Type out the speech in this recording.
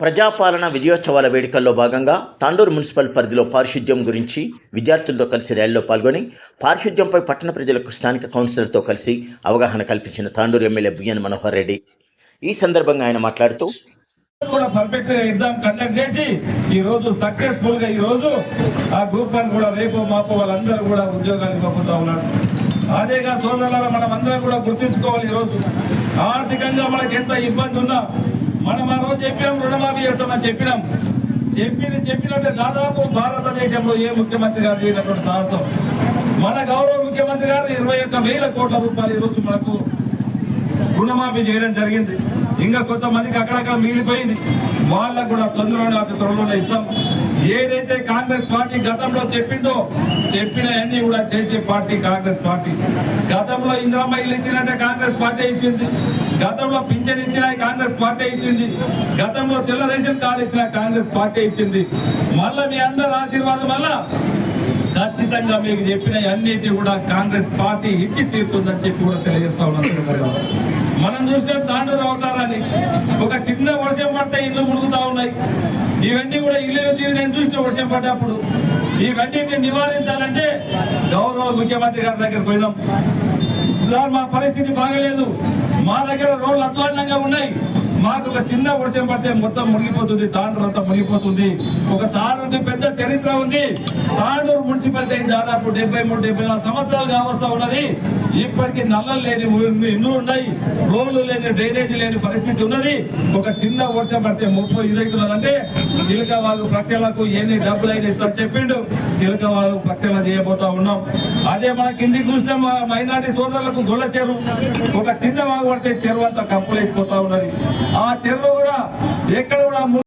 ప్రజాపాలన విజయోత్సవాల వేడుకల్లో భాగంగా తాండూరు మున్సిపల్ పరిధిలో పారిశుద్ధ్యం గురించి విద్యార్థులతో కలిసి ర్యాలీలో పాల్గొని పారిశుద్ధ్యంపై పట్టణ ప్రజలకు స్థానిక కౌన్సిలర్తో కలిసి అవగాహన కల్పించిన తాండూరు ఎమ్మెల్యే బిఎన్ మనోహర్ రెడ్డి. ఈ సందర్భంగా ఆయన మాట్లాడుతూ కూడా పర్ఫెక్ట్గా ఎగ్జామ్ కండక్ట్ చేసి ఈ రోజు సక్సెస్ఫుల్గా ఈ రోజు ఆ గ్రూప్ వన్ కూడా రేపు మాపు వాళ్ళందరూ కూడా ఉద్యోగాలు పంపుతా ఉన్నారు. అదేగా సోదరుల మనం అందరం కూడా గుర్తించుకోవాలి ఈ రోజు. ఆర్థికంగా మనకి ఎంత ఇబ్బంది ఉన్నా మనం ఆ రోజు చెప్పినాం రుణమాఫీ చేస్తామని చెప్పినాం. చెప్పింది చెప్పినట్టే దాదాపు భారతదేశంలో ఏ ముఖ్యమంత్రి గారు చేయనటువంటి సాహసం. మన గౌరవ ముఖ్యమంత్రి గారు ఇరవై ఒక్క వేల కోట్ల రూపాయలు ఈరోజు మనకు రుణమాఫీ చేయడం జరిగింది. ఇంకా కొంతమందికి అక్కడక్కడ మిగిలిపోయింది. వాళ్ళకు కూడా తొందరలోనే అతి త్వరలోనే ఇస్తాం. ఏదైతే కాంగ్రెస్ పార్టీ గతంలో చెప్పిందో చెప్పినవన్నీ కూడా చేసే పార్టీ కాంగ్రెస్ పార్టీ. గతంలో ఇందిరమ్మ ఇల్లు ఇచ్చినట్టే కాంగ్రెస్ పార్టీ ఇచ్చింది. గతంలో పింఛన్ ఇచ్చిన కాంగ్రెస్ పార్టీ ఇచ్చింది. గతంలో తెల్ల రేషన్ కార్డు ఇచ్చిన కాంగ్రెస్ పార్టీ ఇచ్చింది. మళ్ళా మీ అందరి ఆశీర్వాదం వల్ల ఖచ్చితంగా మీకు చెప్పిన అన్నిటి కూడా కాంగ్రెస్ పార్టీ ఇచ్చి తీరుతుందని చెప్పి కూడా తెలియజేస్తా ఉన్నాను. మనం చూసిన తాండూరు అవతారాన్ని ఒక చిన్న వర్షం పడితే ఇల్లు మునుగుతా ఉన్నాయి. ఇవన్నీ కూడా ఇల్లు నేను చూసిన వర్షం పడ్డప్పుడు ఇవన్నిటిని నివారించాలంటే గౌరవ ముఖ్యమంత్రి గారి దగ్గర పోయినాం. సార్ మా పరిస్థితి బాగలేదు. మా దగ్గర రోడ్లు అధ్వాన్నంగా ఉన్నాయి. మాకు ఒక చిన్న వర్షం పడితే మొత్తం మునిగిపోతుంది తాండూరు అంతా మునిగిపోతుంది. ఒక తాండూరుకి పెద్ద చరిత్ర ఉంది. తాండూరు మున్సిపాలిటీ దాదాపు డెబ్బై మూడు డెబ్బై నాలుగు సంవత్సరాలు అవస్థ ఉన్నది. ఇప్పటికీ నల్లలు లేని ఊళ్ళు ఇల్లు ఉన్నాయి. రోడ్లు లేని డ్రైనేజీ లేని పరిస్థితి ఉన్నది. ఒక చిన్న వర్షం పడితే ముప్పై ఇదవుతున్నదంటే చిలక వాళ్ళు ప్రక్షాళకు ఎన్ని డబ్బులు అయితే ఇస్తారు చెప్పిండు. చిలక వాళ్ళు ప్రక్షాళన చేయబోతా ఉన్నాం. అదే మన కింది చూసిన మా మైనార్టీ సోదరులకు గొల్ల చెరువు ఒక చిన్న వాగు పడితే చెరువు అంతా కంపులేసిపోతా ఉన్నది. ఆ చెరువు కూడా ఎక్కడ కూడా